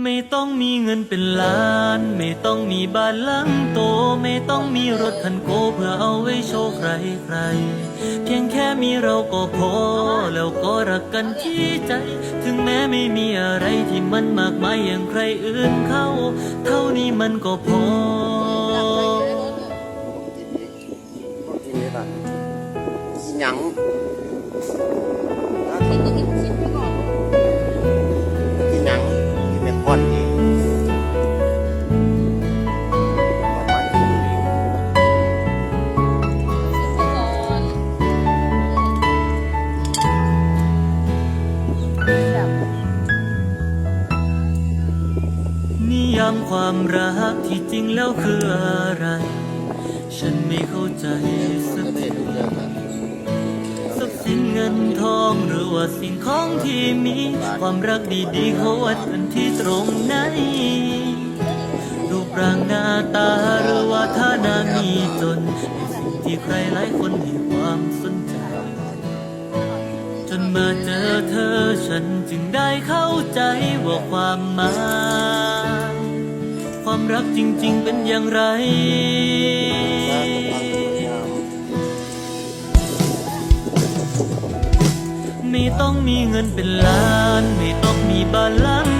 ไม่ต้องมีเงินเป็นล้าน ไม่ต้องมีบ้านหลังโต ไม่ต้องมีรถคันโกเพื่อเอาไว้โชว์ใครใคร เพียงแค่มีเราก็พอ แล้วก็รักกันที่ใจ ถึงแม้ไม่มีอะไรที่มันมากมายอย่างใครอื่นเขา เท่านี้มันก็พอ กินนี่ป่ะกินหยัง กินก็กิน ยามความรักที่จริงแล้วคืออะไร ฉันไม่เข้าใจสักประเทศดูเรื่งนะทรัพย์สินเงินทองหรือว่าสิ่งของที่มี ความรักดีๆเขาวัดกันที่ตรงไหนรูปร่างหน้าตาหรือว่าฐานะมีจนเป็นสิ่งที่ใครหลายคนให้ความสนใจ จนมาเจอเธอฉันจึงได้เข้าใจว่าความหมาย ความรักจริง ๆ เป็นอย่างไร ไม่ต้องมีเงินเป็นล้าน ไม่ต้องมีบ้านล้าน